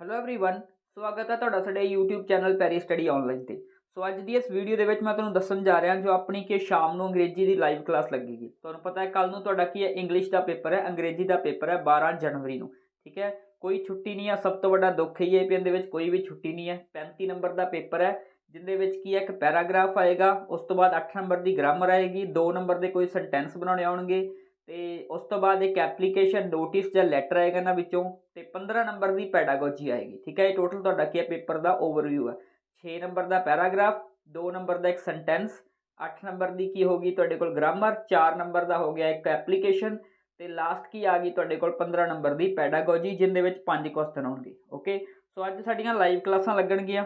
Hello everyone ਸਵਾਗਤ ਹੈ ਤੁਹਾਡਾ ਸਾਡੇ YouTube channel Perry study online ਤੇ ਸੋ ਅੱਜ ਦੀ ਇਸ ਵੀਡੀਓ ਦੇ ਵਿੱਚ ਮੈਂ ਤੁਹਾਨੂੰ ਦੱਸਣ ਜਾ ਰਿਹਾ ਜੋ ਆਪਣੀ ਕਿ ਸ਼ਾਮ ਨੂੰ ਅੰਗਰੇਜ਼ੀ ਦੀ ਲਾਈਵ ਕਲਾਸ ਲੱਗੇਗੀ ਤੁਹਾਨੂੰ ਪਤਾ ਹੈ ਕੱਲ ਨੂੰ ਤੁਹਾਡਾ ਕੀ ਹੈ ਇੰਗਲਿਸ਼ ਦਾ ਪੇਪਰ ਹੈ ਅੰਗਰੇਜ਼ੀ ਦਾ ਪੇਪਰ ਹੈ 12 ਜਨਵਰੀ ਨੂੰ ਠੀਕ ਹੈ ਕੋਈ ਛੁੱਟੀ ਨਹੀਂ ਹੈ ਸਭ ਤੋਂ ਵੱਡਾ ਦੁੱਖ ਇਹ ਹੈ ਕਿ ਇਹਦੇ ਵਿੱਚ ਕੋਈ ਵੀ ਛੁੱਟੀ ਨਹੀਂ ਹੈ 35 ਨੰਬਰ ਦਾ ਪੇਪਰ ਹੈ ਜਿੰਦੇ ਵਿੱਚ ਕੀ ਹੈ ਇੱਕ ਪੈਰਾਗ੍ਰਾਫ ਆਏਗਾ ਉਸ ਤੋਂ ਬਾਅਦ 8 ਨੰਬਰ ਦੀ ਗ੍ਰਾਮਰ ਆਏਗੀ 2 ਨੰਬਰ ਦੇ ਕੋਈ ਸੈਂਟੈਂਸ ਬਣਾਉਣੇ ਆਉਣਗੇ ਤੇ ਉਸ ਤੋਂ ਬਾਅਦ ਇੱਕ ਐਪਲੀਕੇਸ਼ਨ ਨੋਟਿਸ ਜਾਂ ਲੈਟਰ ਆਏਗਾ ਇਹਨਾਂ ਵਿੱਚੋਂ ਤੇ 15 ਨੰਬਰ ਦੀ ਪੈਡਾਗੋਜੀ ਆਏਗੀ, ਠੀਕ ਹੈ? ਇਹ ਟੋਟਲ ਤੁਹਾਡਾ ਕੀ ਹੈ? ਪੇਪਰ ਦਾ ਓਵਰਵਿਊ ਹੈ। 6 ਨੰਬਰ ਦਾ ਪੈਰਾਗ੍ਰਾਫ 2 ਨੰਬਰ ਦਾ ਇੱਕ ਸੈਂਟੈਂਸ 8 ਨੰਬਰ ਦੀ ਕੀ ਹੋਗੀ ਤੁਹਾਡੇ ਕੋਲ ਗ੍ਰਾਮਰ 4 ਨੰਬਰ ਦਾ ਹੋ ਗਿਆ ਇੱਕ ਐਪਲੀਕੇਸ਼ਨ ਤੇ ਲਾਸਟ ਕੀ ਆ ਗਈ ਤੁਹਾਡੇ ਕੋਲ 15 ਨੰਬਰ ਦੀ ਪੈਡਾਗੋਜੀ ਜਿੰਦੇ ਵਿੱਚ ਪੰਜ ਕੁਐਸਚਨ ਹੋਣਗੇ ਓਕੇ ਸੋ ਅੱਜ ਸਾਡੀਆਂ ਲਾਈਵ ਕਲਾਸਾਂ ਲੱਗਣਗੀਆਂ।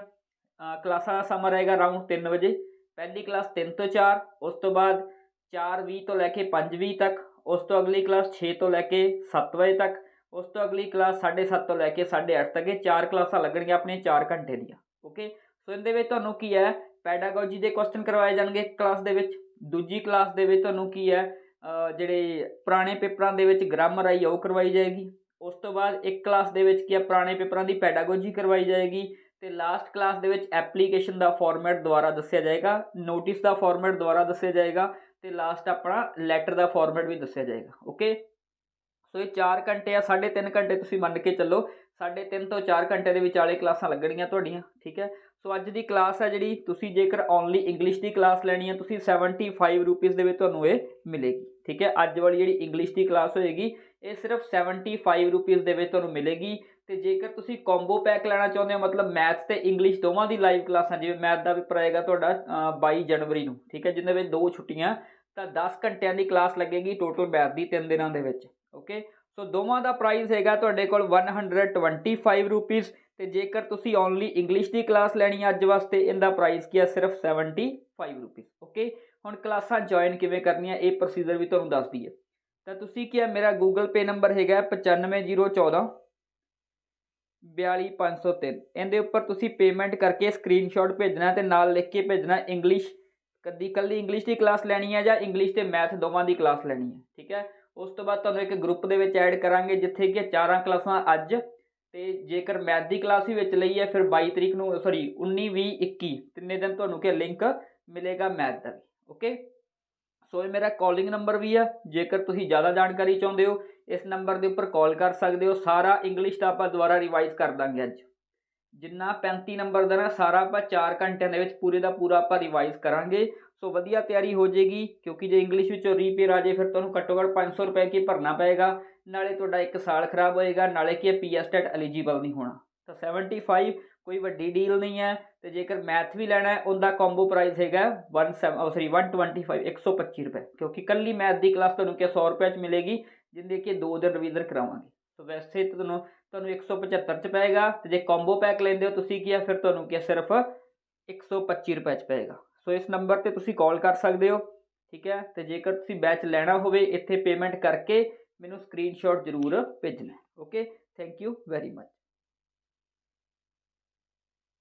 ਕਲਾਸਾਂ ਦਾ ਸਮਾਂ ਰਹੇਗਾ ਅਰਾਊਂਡ 3 ਵਜੇ। ਪਹਿਲੀ ਕਲਾਸ 3 ਤੋਂ 4 ਉਸ ਤੋਂ ਬਾਅਦ 4:20 ਤੋਂ ਲੈ ਕੇ 5:20 ਤੱਕ ਉਸ ਤੋਂ ਅਗਲੀ ਕਲਾਸ 6 ਤੋਂ ਲੈ ਕੇ 7 ਵਜੇ ਤੱਕ, ਉਸ ਤੋਂ ਅਗਲੀ ਕਲਾਸ 7:30 ਤੋਂ ਲੈ ਕੇ 8:30 ਤੱਕ, ਇਹ ਚਾਰ ਕਲਾਸਾਂ ਲੱਗਣਗੀਆਂ ਆਪਣੀਆਂ 4 ਘੰਟੇ ਦੀਆਂ ਓਕੇ ਸੋ ਇਹਦੇ ਵਿੱਚ ਤੁਹਾਨੂੰ ਕੀ ਹੈ? ਪੈਡਾਗੋਜੀ ਦੇ ਕੁਐਸਚਨ ਕਰਵਾਏ ਜਾਣਗੇ ਇੱਕ ਕਲਾਸ ਦੇ ਵਿੱਚ। ਦੂਜੀ ਕਲਾਸ ਦੇ ਵਿੱਚ ਤੁਹਾਨੂੰ ਕੀ ਹੈ? ਜਿਹੜੇ ਪੁਰਾਣੇ ਪੇਪਰਾਂ ਦੇ ਵਿੱਚ ਗ੍ਰਾਮਰ ਆਈ, ਉਹ ਕਰਵਾਈ ਜਾਏਗੀ। ਉਸ ਤੋਂ ਬਾਅਦ ਇੱਕ ਕਲਾਸ ਦੇ ਵਿੱਚ ਕੀ ਹੈ? ਪੁਰਾਣੇ ਪੇਪਰਾਂ ਦੀ ਪੈਡਾਗੋਜੀ ਕਰਵਾਈ ਜਾਏਗੀ। ਤੇ ਲਾਸਟ ਕਲਾਸ ਦੇ ਵਿੱਚ ਐਪਲੀਕੇਸ਼ਨ ਦਾ ਫਾਰਮੈਟ ਦੁਆਰਾ ਦੱਸਿਆ ਜਾਏਗਾ। ਨੋਟਿਸ ਦਾ ਫਾਰਮੈਟ ਦੁਆਰਾ ਦੱਸਿਆ ਜਾਏਗਾ। ਤੇ ਲਾਸਟ ਆਪਣਾ ਲੈਟਰ ਦਾ ਫਾਰਮੈਟ ਵੀ ਦੱਸਿਆ ਜਾਏਗਾ ਓਕੇ ਸੋ ਇਹ 4 ਘੰਟੇ ਆ 3.5 ਘੰਟੇ ਤੁਸੀਂ ਮੰਨ ਕੇ ਚੱਲੋ 3.5 ਤੋਂ 4 ਘੰਟੇ ਦੇ ਵਿਚਾਲੇ ਕਲਾਸਾਂ ਲੱਗਣਗੀਆਂ ਤੁਹਾਡੀਆਂ, ਠੀਕ ਹੈ? ਸੋ ਅੱਜ ਦੀ ਕਲਾਸ ਹੈ ਜਿਹੜੀ, ਤੁਸੀਂ ਜੇਕਰ ਓਨਲੀ ਇੰਗਲਿਸ਼ ਦੀ ਕਲਾਸ ਲੈਣੀ ਹੈ ਤੁਸੀਂ 75 ਰੁਪਏ ਦੇ ਵਿੱਚ ਤੁਹਾਨੂੰ ਇਹ ਮਿਲੇਗੀ, ਠੀਕ ਹੈ? ਅੱਜ ਵਾਲੀ ਜਿਹੜੀ ਇੰਗਲਿਸ਼ ਦੀ ਕਲਾਸ ਹੋਏਗੀ, ਇਹ ਸਿਰਫ 75 ਰੁਪਏ ਦੇ ਵਿੱਚ ਤੁਹਾਨੂੰ ਮਿਲੇਗੀ ਤੇ ਜੇਕਰ ਤੁਸੀਂ ਕੰਬੋ ਪੈਕ ਲੈਣਾ ਚਾਹੁੰਦੇ ਹੋ ਮਤਲਬ ਮੈਥ ਤੇ ਇੰਗਲਿਸ਼ ਦੋਵਾਂ ਦੀ ਲਾਈਵ ਕਲਾਸਾਂ ਜਿਵੇਂ ਮੈਥ ਦਾ ਪੇਪਰ ਆਏਗਾ ਤੁਹਾਡਾ ਅ, 22 ਜਨਵਰੀ ਨੂੰ ਠੀਕ ਹੈ? ਜਿੰਦੇ ਵਿੱਚ ਦੋ ਛੁੱਟੀਆਂ ਤਾਂ 10 ਘੰਟਿਆਂ ਦੀ ਕਲਾਸ ਲੱਗੇਗੀ ਟੋਟਲ ਮੈਥ ਦੀ 3 ਦਿਨਾਂ ਦੇ ਵਿੱਚ ਓਕੇ ਸੋ ਦੋਵਾਂ ਦਾ ਪ੍ਰਾਈਸ ਹੈਗਾ ਤੁਹਾਡੇ ਕੋਲ 125 ਰੁਪਏ ਤੇ ਜੇਕਰ ਤੁਸੀਂ ਓਨਲੀ ਇੰਗਲਿਸ਼ ਦੀ ਕਲਾਸ ਲੈਣੀ ਹੈ ਅੱਜ ਵਾਸਤੇ ਇਹਦਾ ਪ੍ਰਾਈਸ ਕੀ ਹੈ ਸਿਰਫ 75 ਰੁਪਏ ਓਕੇ ਹੁਣ ਕਲਾਸਾਂ ਜੁਆਇਨ ਕਿਵੇਂ ਕਰਨੀਆਂ ਇਹ ਪ੍ਰੋਸੀਜਰ ਵੀ ਤੁਹਾਨੂੰ ਦੱਸਦੀ ਹੈ ਤਾਂ ਤੁਸੀਂ ਕੀ ਹੈ ਮੇਰਾ ਗੂਗਲ ਪੇ ਨੰਬਰ ਹੈਗਾ 95014 42503 ਇਹਦੇ ਉੱਪਰ ਤੁਸੀਂ ਪੇਮੈਂਟ ਕਰਕੇ ਸਕਰੀਨਸ਼ਾਟ ਭੇਜਣਾ ਤੇ ਨਾਲ ਲਿਖ ਕੇ ਭੇਜਣਾ ਇੰਗਲਿਸ਼ ਕਦੀ ਕੱਲੀ ਇੰਗਲਿਸ਼ ਦੀ ਕਲਾਸ ਲੈਣੀ ਹੈ ਜਾਂ ਇੰਗਲਿਸ਼ ਤੇ ਮੈਥ ਦੋਵਾਂ ਦੀ ਕਲਾਸ ਲੈਣੀ ਹੈ ਠੀਕ ਹੈ? ਉਸ ਤੋਂ ਬਾਅਦ ਤੁਹਾਨੂੰ ਇੱਕ ਗਰੁੱਪ ਦੇ ਵਿੱਚ ਐਡ ਕਰਾਂਗੇ, ਜਿੱਥੇ ਕਿ ਚਾਰਾਂ ਕਲਾਸਾਂ ਅੱਜ। ਤੇ ਜੇਕਰ ਮੈਥ ਦੀ ਕਲਾਸ ਵੀ ਵਿੱਚ ਲਈ ਹੈ, ਫਿਰ 22 ਤਰੀਕ ਨੂੰ ਸੌਰੀ 19 20 21 ਤਿੰਨੇ ਦਿਨ ਤੁਹਾਨੂੰ ਕਿ ਲਿੰਕ ਮਿਲੇਗਾ ਮੈਥ ਦਾ ਵੀ ਓਕੇ ਸੋ ਇਹ ਮੇਰਾ ਕਾਲਿੰਗ ਨੰਬਰ ਵੀ ਆ। ਜੇਕਰ ਤੁਸੀਂ ਜ਼ਿਆਦਾ ਜਾਣਕਾਰੀ ਚਾਹੁੰਦੇ ਹੋ, ਇਸ ਨੰਬਰ ਦੇ ਉੱਪਰ ਕਾਲ ਕਰ ਸਕਦੇ ਹੋ। ਸਾਰਾ ਇੰਗਲਿਸ਼ ਦਾ ਆਪਾਂ ਦੁਬਾਰਾ ਰਿਵਾਈਜ਼ ਕਰ ਦਾਂਗੇ ਅੱਜ। ਜਿੰਨਾ 35 ਨੰਬਰ ਦਾ ਨਾ, ਸਾਰਾ ਆਪਾਂ 4 ਘੰਟਿਆਂ ਦੇ ਵਿੱਚ ਪੂਰੇ ਦਾ ਪੂਰਾ ਆਪਾਂ ਰਿਵਾਈਜ਼ ਕਰਾਂਗੇ। ਸੋ ਵਧੀਆ ਤਿਆਰੀ ਹੋ ਜੇਗੀ ਕਿਉਂਕਿ ਜੇ ਇੰਗਲਿਸ਼ ਵਿੱਚੋਂ ਰੀਪੇਅਰ ਆ ਜੇ ਫਿਰ ਤੁਹਾਨੂੰ ਘੱਟੋ ਘੱਟ 500 ਰੁਪਏ ਕੀ ਭਰਨਾ ਪਏਗਾ। ਨਾਲੇ ਤੁਹਾਡਾ ਇੱਕ ਸਾਲ ਖਰਾਬ ਹੋਏਗਾ, ਨਾਲੇ ਕੀ ਪੀਐਸਟੈਟ ਐਲੀਜੀਬਲ ਨਹੀਂ ਹੋਣਾ। ਤਾਂ 75 ਕੋਈ ਵੱਡੀ ਡੀਲ ਨਹੀਂ ਹੈ ਤੇ ਜੇਕਰ ਮੈਥ ਵੀ ਲੈਣਾ ਹੈ, ਉਹਦਾ ਕੰਬੋ ਪ੍ਰਾਈਸ ਹੈਗਾ 17 ਸੌਰੀ 125 125 ਰੁਪਏ। ਕਿਉਂਕਿ ਕੱਲੀ ਮੈਥ ਦੀ ਕਲਾਸ ਤੁਹਾਨੂੰ ਕਿ 100 ਰੁਪਏ ਚ ਮਿਲੇਗੀ, ਜਿੰਦੇ ਕਿ ਦੋ ਦਿਨ ਰਿਵੀਜ਼ਨ ਕਰਾਵਾਂਗੇ। ਸੋ ਵੈਸੇ ਤਾਂ ਤੁਹਾਨੂੰ ਤੁਹਾਨੂੰ 175 ਚ ਪਏਗਾ ਤੇ ਜੇ ਕੰਬੋ ਪੈਕ ਲੈਂਦੇ ਹੋ ਤੁਸੀਂ ਕੀ ਆ, ਫਿਰ ਤੁਹਾਨੂੰ ਕੀ ਸਿਰਫ 125 ਰੁਪਏ ਚ ਪਏਗਾ। ਸੋ ਇਸ ਨੰਬਰ ਤੇ ਤੁਸੀਂ ਕਾਲ ਕਰ ਸਕਦੇ ਹੋ, ਠੀਕ ਹੈ? ਤੇ ਜੇਕਰ ਤੁਸੀਂ ਬੈਚ ਲੈਣਾ ਹੋਵੇ, ਇੱਥੇ ਪੇਮੈਂਟ ਕਰਕੇ ਮੈਨੂੰ ਸਕਰੀਨਸ਼ਾਟ ਜ਼ਰੂਰ ਭੇਜਣਾ okay thank you very much